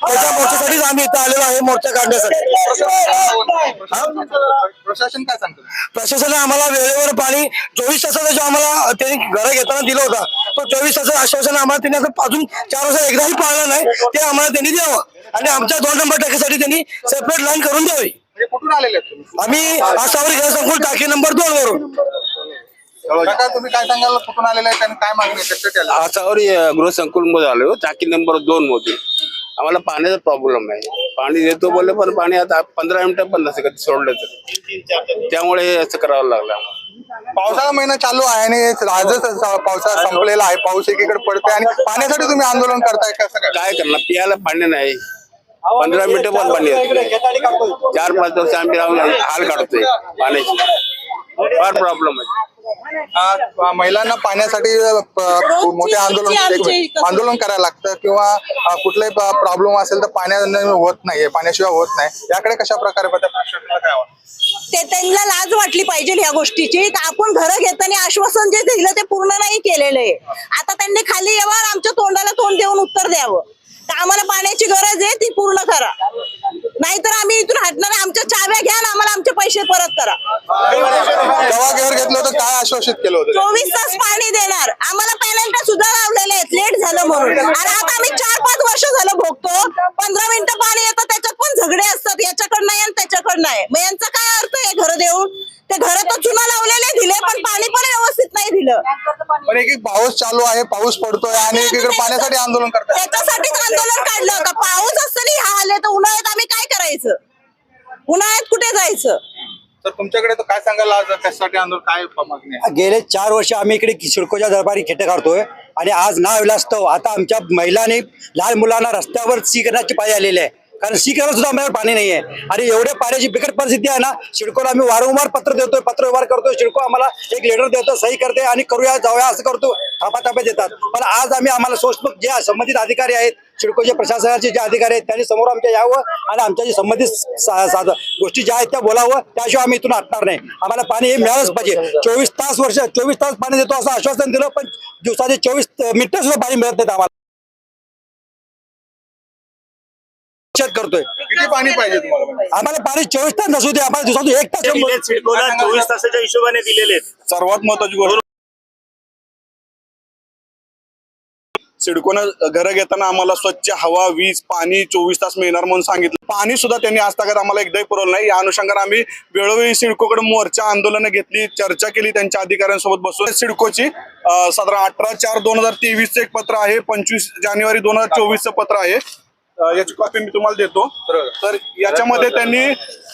त्याच्या मोर्चासाठीच आम्ही इथं आलेलो आहे मोर्चा काढण्यासाठी. प्रशासन काय सांगतं? प्रशासनाने आम्हाला वेळेवर पाणी चोवीस तासाचा जो आम्हाला त्यांनी घर घेताना दिलं होता तो चोवीस तासाचं आश्वासन आम्हाला त्यांनी आता अजून चार वर्ष एकदाही पाळलं नाही ते आम्हाला त्यांनी द्यावं. आणि आमच्या दोन नंबर टाकीसाठी त्यांनी सेपरेट लाईन करून द्यावी. म्हणजे कुठून आलेले आम्ही आसावरी घरसंकुल टाकी नंबर दोन वरून. तुम्ही काय सांगाल? कुठून आलेले आणि काय मागणी आहे? आसावर गृहसंकुलमध्ये आलो टाकी नंबर दोन मध्ये. आम्हाला पाण्याचा प्रॉब्लेम आहे. पाणी देतो बोलले पण पाणी आता पंधरा मिनिटं पण नसे कधी सोडलं तर. त्यामुळे असं करावं लागलं आम्हाला. पावसाळा महिना चालू आहे आणि आजच पावसाळा संपलेला आहे. पाऊस एकीकडे पडतोय आणि पाण्यासाठी तुम्ही आंदोलन करताय कसं काय? काय करणार? पियाला पाणी नाही. पंधरा मिनिटं पण पाणी येत. चार पाच वर्ष आम्ही राहून हाल काढतोय पाण्याची. फार प्रॉब्लेम आहे. महिलांना पाण्यासाठी मोठे आंदोलन आंदोलन करायला लागतं किंवा अ, कुठलाही प्रॉब्लेम असेल तर पाण्याने होत नाहीये पाण्याशिवाय होत नाही. याकडे कशा प्रकारे? ते त्यांना लाज वाटली पाहिजे ह्या गोष्टीची. तर आपण घर घेताना आश्वासन जे दिलं ते पूर्ण नाही केलेलं आहे. आता त्यांनी खाली यावं आमच्या तोंडाला तोंड देऊन उत्तर द्यावं. तर आम्हाला पाण्याची गरज आहे ती पूर्ण करा. नाहीतर आम्ही इथून हटणार. आमच्या चाव्या घ्या आणि आम्हाला आमचे पैसे परत करा. घेतलं होतं काय आश्वासित केलं होतं? चोवीस तास पाणी देणार. आम्हाला पॅनल्ट सुद्धा लावलेले आहेत. लेट झालं म्हणून. आणि आता आम्ही चार पाच वर्ष झालं भोगतो. पंधरा मिनिटं पाणी येतं त्याच्यात पण झगडे असतात. याच्याकडनं आहे आणि त्याच्याकडनं आहे मग यांचा काय अर्थ आहे घर देऊन ते घर तर चुना लावलेले दिले पण पाणी पण व्यवस्थित नाही दिलं पण एक एक पाऊस चालू आहे पाऊस पडतोय आणि एकीकडे पाण्यासाठी आंदोलन करताय त्याच्यासाठीच आंदोलन काढलं का पाऊस असताना हा आले तर उन्हाळ्यात आम्ही काय करायचं? उन्हाळ्यात कुठे जायचं? तर तुमच्याकडे तर काय सांगाल आज कशासाठी आंदोलन काय मागणी आहे गेले चार वर्ष आम्ही इकडे सिडकोच्या दरबारी खेटे काढतोय आणि आज ना विलास्तव आता आमच्या महिलांनी लहान मुलांना रस्त्यावर सी करण्याची पाळी आलेली आहे. कारण शिकायला सुद्धा आम्हाला पाणी नाही आहे आणि एवढ्या पाण्याची बिकट परिस्थिती आहे ना शिडकोला आम्ही वारंवार पत्र देतोय पत्र व्यवहार करतोय. शिडको आम्हाला एक लेटर देतो सही करते आणि करूया जाऊया असं करतो. थापाथापे देतात. पण आज आम्ही आम्हाला सोचतो जे संबंधित अधिकारी आहेत शिडकोचे प्रशासनाचे जे अधिकारी आहेत त्यांनी समोर आमच्या यावं आणि आमच्या जे संबंधित सा- साध- गोष्टी ज्या आहेत त्या बोलावं. त्याशिवाय आम्ही इथून हटणार नाही. आम्हाला पाणी हे मिळालंच पाहिजे. चोवीस तास वर्ष चोवीस तास पाणी देतो असं आश्वासन दिलं पण दिवसाचे चोवीस मिनिटं सुद्धा पाणी मिळत नाहीत आम्हाला. निषेध करतोय. किती पाणी पाहिजे तुम्हाला? आम्हाला पाणी चोवीस तास नसू दे आम्हाला दिवसातून एक तास चोवीस तासाच्या हिशोबाने दिलेले आहेत. सर्वात महत्वाची गोष्ट सिडकोनं घरं घेताना आम्हाला स्वच्छ हवा वीज पाणी चोवीस तास मिळणार म्हणून सांगितलं. पाणी सुद्धा त्यांनी आज तक आम्हाला एकदाही पुरवलं नाही. या अनुषंगाने आम्ही वेळोवेळी सिडकोकडे मोर्चा आंदोलनं घेतली चर्चा केली त्यांच्या अधिकाऱ्यांसोबत बसून. सिडकोची अं, साधारण अठरा चार दोन हजार तेवीसचं एक पत्र आहे पंचवीस जानेवारी दोन हजार चोवीसचं पत्र आहे. याची कॉपी मी तुम्हाला देतो. तर याच्यामध्ये त्यांनी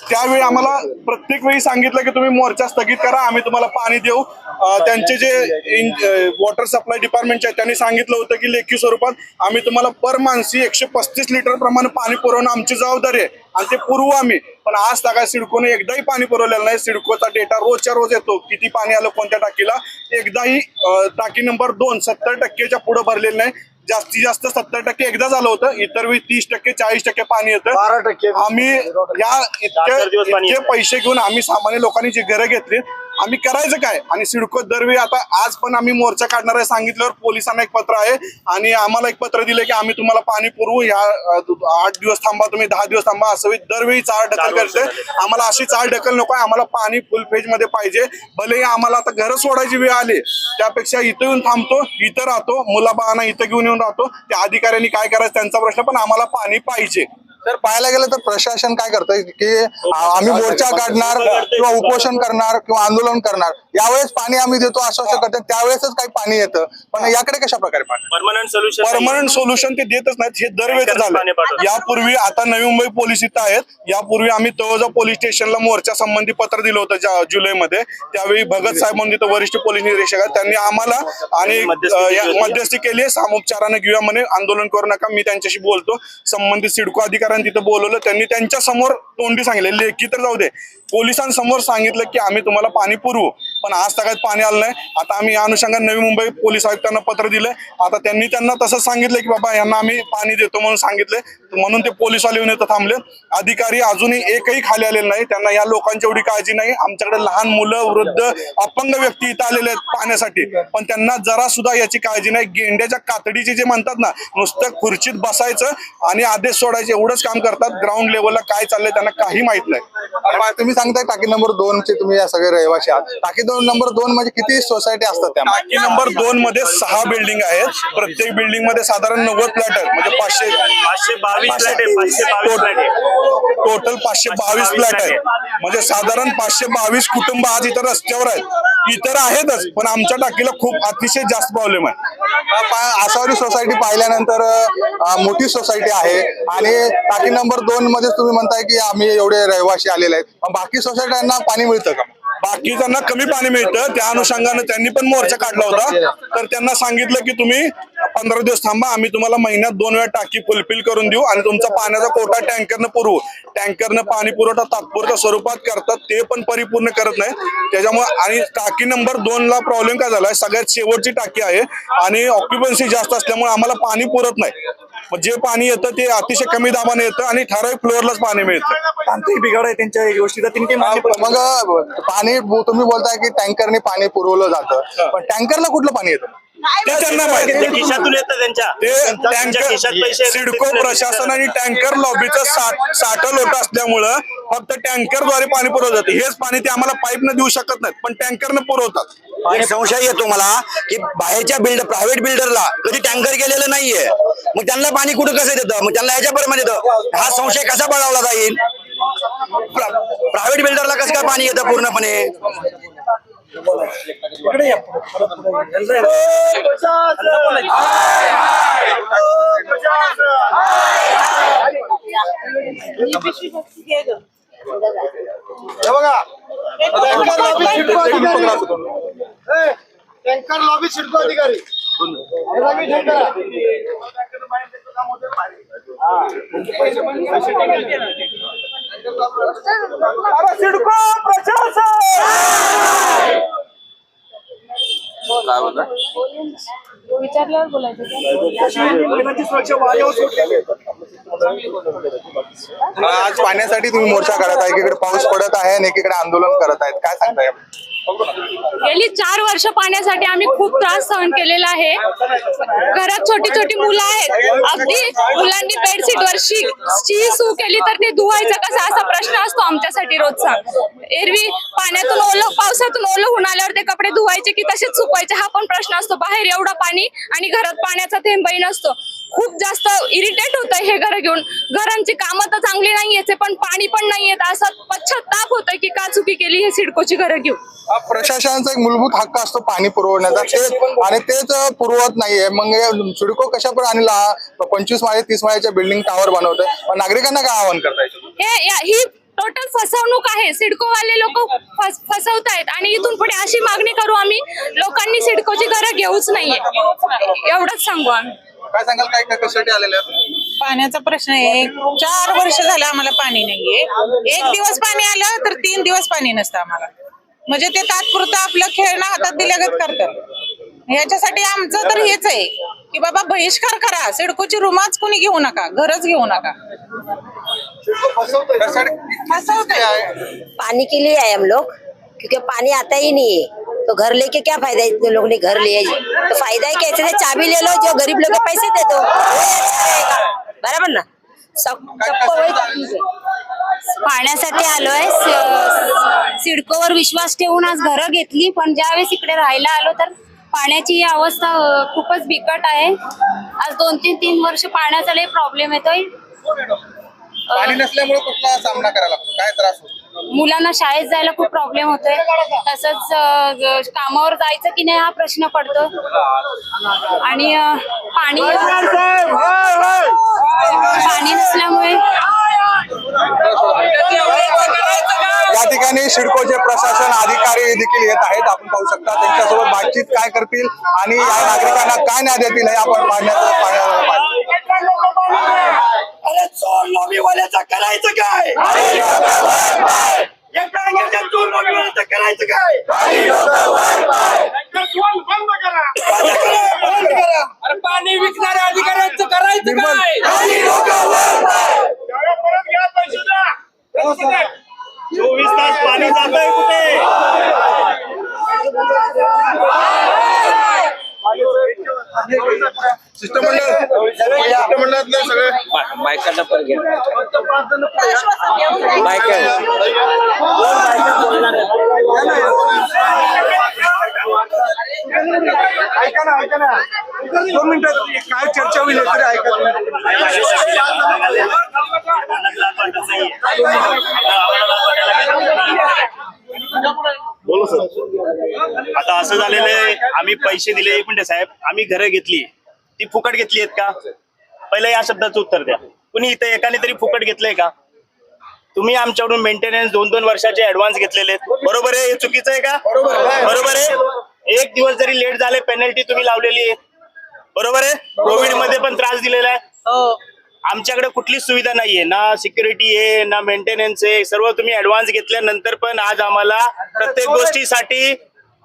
त्यावेळी आम्हाला प्रत्येक वेळी सांगितलं की तुम्ही मोर्चा स्थगित करा आम्ही तुम्हाला पाणी देऊ. त्यांचे जे वॉटर सप्लाय डिपार्टमेंटचे आहेत त्यांनी सांगितलं होतं की लेखी स्वरूपात आम्ही तुम्हाला पर मानसी एकशे पस्तीस लिटर प्रमाणे पाणी पुरवणं आमची जबाबदारी आहे आणि ते पुरवू आम्ही. पण आज तागा सिडकोने एकदाही पाणी पुरवलेलं नाही. सिडकोचा डेटा रोजच्या रोज येतो. किती पाणी आलं कोणत्या टाकीला? एकदाही टाकी नंबर दोन सत्तर टक्केच्या पुढे भरलेलं नाही. जास्तीत जास्त सत्तर टक्के एकदा झालं होतं. इतर वेळी तीस टक्के चाळीस टक्के पाणी येतं. बारा टक्के. आम्ही या इतके चार दिवस पाणी इतके पैसे घेऊन आम्ही सामान्य लोकांनी जी घरं घेतली आम्ही करायचं काय? आणि सिडको दरवेळी आता आज पण आम्ही मोर्चा काढणार आहे सांगितल्यावर पोलिसांना एक पत्र आहे. आणि आम्हाला एक पत्र दिले की आम्ही तुम्हाला पाणी पुरवू. ह्या आठ दिवस थांबा तुम्ही दहा दिवस थांबा असं दरवेळी चार ढकल करते आम्हाला अशी चार ढकल नको आहे. आम्हाला पाणी फुल फेजमध्ये पाहिजे. भले आम्हाला आता घरं सोडायची वेळ आली. त्यापेक्षा इथं येऊन थांबतो इथं राहतो. मुलाबाळांना इथं घेऊन येऊन राहतो. त्या अधिकाऱ्यांनी काय करायचं त्यांचा प्रश्न पण आम्हाला पाणी पाहिजे. तर पाहायला गेलं तर प्रशासन काय करतंय की आम्ही मोर्चा काढणार किंवा उपोषण करणार किंवा आंदोलन करणार यावेळेस पाणी आम्ही देतो आश्वासन करते त्यावेळेसच काही पाणी येतं. पण याकडे कशा प्रकारे परमनंट सोल्युशन परमनंट सोल्युशन ते देतच नाहीत हे दरवेळेस झालं? यापूर्वी आता नवी मुंबई पोलीस इथं आहेत. यापूर्वी आम्ही तळोजा पोलीस स्टेशनला मोर्चा संबंधी पत्र दिलं होतं जुलैमध्ये. त्यावेळी भगत साहेब म्हणून तिथं वरिष्ठ पोलीस निरीक्षक आहेत. त्यांनी आम्हाला आणि मध्यस्थी केली केली सामोपचारानं घेऊया म्हणे आंदोलन करू नका मी त्यांच्याशी बोलतो. संबंधित सिडको पत्रकारांनी तिथं बोलवलं त्यांनी त्यांच्यासमोर तोंडी सांगितले. लेखी तर जाऊ दे. पोलिसांसमोर सांगितलं की आम्ही तुम्हाला पाणी पुरवू. पण आज तगात पाणी आलं नाही. आता आम्ही या अनुषंगाने नवी मुंबई पोलीस आयुक्तांना पत्र दिलं आता त्यांनी त्यांना तसंच सांगितलं की बाबा यांना आम्ही पाणी देतो म्हणून सांगितलं म्हणून ते पोलिसवाले येऊन इथं थांबले. अधिकारी अजूनही एकही खाली आलेले नाही. त्यांना या लोकांची एवढी काळजी नाही. आमच्याकडे लहान मुलं वृद्ध अपंग व्यक्ती इथं आलेले आहेत पाहण्यासाठी. पण त्यांना जरा सुद्धा याची काळजी नाही. गेंड्याच्या कातडीचे जे म्हणतात ना नुसतं खुर्चीत बसायचं आणि आदेश सोडायचे एवढंच काम करतात. ग्राउंड लेवलला काय चाललंय त्यांना काही माहीत नाही. तुम्ही सांगताय टाकी नंबर दोन चे तुम्ही या सगळे रहिवासी आहात. टाकी दोन नंबर दोन म्हणजे किती सोसायटी असतात त्या? टाकी नंबर दोन मध्ये सहा बिल्डिंग आहेत. प्रत्येक बिल्डिंगमध्ये साधारण नव्वद फ्लॅट आहेत. म्हणजे पाचशे पाचशे बावीस फ्लॅट आहे पाचशे बावीस फ्लॅट आहे. टोटल पाचशे बावीस फ्लॅट आहेत म्हणजे साधारण पाचशे बावीस कुटुंब आज इतर रस्त्यावर आहेत. इतर आहेतच पण आमच्या टाकीला खूप अतिशय जास्त प्रॉब्लेम आहे. आसावरी सोसायटी पाहिल्यानंतर मोठी सोसायटी आहे. आणि टाकी नंबर दोन मध्ये तुम्ही म्हणताय की आम्ही एवढे रहिवासी आलेले आहेत. बाकी सोसायट्यांना पाणी मिळतं का? बाकी त्यांना कमी पाणी मिळतं. त्या अनुषंगाने त्यांनी पण मोर्चा काढला होता. तर त्यांना सांगितलं की तुम्ही पंधरा दिवस थांबा. आम्ही तुम्हाला महिन्यात दोन वेळा टाकी फुलफिल करून देऊ आणि तुमचा पाण्याचा कोटा टँकरनं पुरवू. टँकरनं पाणी पुरवठा तात्पुरत्या स्वरूपात करतात. ते पण परिपूर्ण करत नाही त्याच्यामुळे आणि टाकी नंबर दोन ला प्रॉब्लेम काय झालाय? सगळ्यात शेवटची टाकी आहे आणि ऑक्युपन्सी जास्त असल्यामुळे आम्हाला पाणी पुरत नाही. जे पाणी येतं ते अतिशय कमी दाबाने येतं आणि ठराविक फ्लोअरलाच पाणी मिळतं. तांत्रिक बिघाड आहे त्यांच्या गोष्टीचा. मग पाणी तुम्ही बोलताय की टँकरने पाणी पुरवलं जातं. पण टँकरला कुठलं पाणी येतं? ते त्यांना माहिती टँकर सिडको प्रशासन आणि टँकर लॉबीचं साठ साठ लोट असल्यामुळं फक्त टँकरद्वारे पाणी पुरवलं जातं. हेच पाणी ते आम्हाला पाईपनं देऊ शकत नाहीत पण टँकरनं पुरवतात. आणि संशय येतो मला की बाहेरच्या बिल्डर प्रायव्हेट बिल्डरला कधी टँकर गेलेलं नाहीये. मग त्यांना पाणी कुठं कसं देतं? मग त्यांना याच्या प्रमाणे येतं हा संशय कसा बळावला जाईल? प्रायव्हेट बिल्डरला कसं काय पाणी येतं पूर्णपणे? टँकर लॉबी सिडको अधिकारी. विचारल्यावर बोलायचं आज पाण्यासाठी तुम्ही मोर्चा करत आहे एकीकडे पाऊस पडत आहे आणि एकीकडे आंदोलन करत आहेत. काय सांगताय? गेली चार वर्ष पाण्यासाठी आम्ही खूप त्रास सहन केलेला आहे. घरात छोटी छोटी मुलं आहेत. अगदी मुलांनी बेडशीट वरशी शी सू केली तर ते धुवायचं कसं? असा प्रश्न असतो आमच्यासाठी रोजचा. एरवी पाण्यातून ओलं पावसातून ओलं होऊन आल्यावर ते कपडे धुवायचे की तसेच सुकवायचे? हा पण प्रश्न असतो. बाहेर एवढं पाणी आणि घरात पाण्याचा थेंबही नसतो. खूप जास्त इरिटेट होत हे घर घेऊन. घरांची कामं तर चांगली नाहीये पण पाणी पण नाहीये असं पश्चाताप होतोय की का चुकी केली हे सिडकोची घरं घेऊन. प्रशासनाचा एक मूलभूत हक्क असतो पाणी पुरवण्याचा. ते आणि तेच पुरवत नाहीये. मग हे सिडको कशा पण आणि पंचवीस माळे तीस माळ्याच्या बिल्डिंग टावर बनवतोय. पण नागरिकांना काय आवाहन करता येईल हे या- ही टोटल फसवणूक आहे. सिडकोवाले लोक फसवतायत. आणि इथून पुढे अशी मागणी करू आम्ही लोकांनी सिडकोची घरं घेऊच नाहीये. एवढंच सांगू आम्ही. काय सांगाल? काय काय कशासाठी आलेले आहेत? पाण्याचा प्रश्न आहे. चार वर्ष झालं आम्हाला पाणी नाहीये. एक दिवस पाणी आलं तर तीन दिवस पाणी नसतं आम्हाला. म्हणजे ते तात्पुरतं आपलं खेळणं हातात दिल्यागत करतात ह्याच्यासाठी आमचं तर हेच आहे की बाबा बहिष्कार करा सिडकोची रूमाच कोणी घेऊ नका घरच घेऊ नका. पानी के लिए आए हम लोग क्योंकि पानी आता ही नहीं है। तो घर लेके क्या फायदा है इतने लोग ने घर लिया ही। तो फायदा है कैसे चाबी ले लो जो गरीब लोग पैसे दे दो बराबर ना? सब सबको वही पाण्यासाठी आलोय सिडकोवर विश्वास ठेवून आज घरं घेतली पण ज्यावेळेस इकडे राहायला आलो तर पाण्याची ही अवस्था खूपच बिकट आहे. आज दोन तीन तीन वर्ष पाण्याचा लई प्रॉब्लेम येतोय. पाणी नसल्यामुळे कुठला सामना करायला लागतो? काय त्रास होतो? मुलांना शाळेत जायला खूप प्रॉब्लेम होतोय. तसंच कामावर जायचं की नाही हा प्रश्न पडतो. आणि पाणी पाणी नसल्यामुळे ठिकाणी सिडकोचे प्रशासन अधिकारी देखील येत आहेत. आपण पाहू शकता त्यांच्यासोबत बातचीत काय करतील आणि या नागरिकांना काय न्याय देतील हे आपण पाहण्याचा करायचं काय? करायचं काय? पाणी विकणाऱ्या अधिकाऱ्यांचं करायचं काय? पाणी जात आहे कुठे? शिष्टमंडळ शिष्टमंडळातले सगळे. बायकांना पण घ्या. बायका ऐका ना ऐका ना. दोन मिनिटं. काय चर्चा होईल तरी ऐका आता असं झालेलं आहे आम्ही पैसे दिले. एक मिनिट साहेब आम्ही घरं घेतली. ती फुकट घेतली आहेत का? पहिलं या शब्दाचं उत्तर द्या. कुणी इथं एकाने तरी फुकट घेतलंय का? तुम्ही आमच्याकडून मेंटेनन्स दोन दोन वर्षाचे ऍडव्हान्स घेतलेले आहेत. बरोबर आहे? हे चुकीचं आहे का? बरोबर आहे? एक दिवस जरी लेट झाले पेनल्टी तुम्ही लावलेली आहे. बरोबर आहे? कोविडमध्ये पण त्रास दिलेला आहे. हो. आमच्याकडे कुठलीच सुविधा नाहीये. ना सिक्युरिटी आहे ना मेंटेनन्स आहे. सर्व तुम्ही ऍडव्हान्स घेतल्यानंतर पण आज आम्हाला प्रत्येक गोष्टीसाठी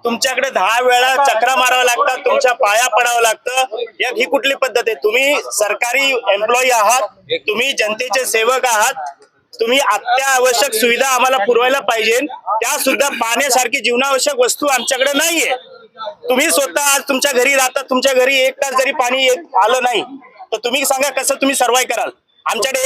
तुमच्याकडे दहा वेळा चक्रा मारावं लागतात तुमच्या पाया पडावं लागतं. या ही कुठली पद्धत आहे? तुम्ही सरकारी एम्प्लॉई आहात तुम्ही जनतेचे सेवक आहात तुम्ही अत्यावश्यक सुविधा आम्हाला पुरवायला पाहिजे. त्या सुद्धा पाण्यासारखी जीवनावश्यक वस्तू आमच्याकडे नाहीये. तुम्ही स्वतः आज तुमच्या घरी राहता तुमच्या घरी एक तास जरी पाणी येत आलं नाही तर तुम्ही सांगा कसं तुम्ही सर्वाय कराल? आमच्याकडे एक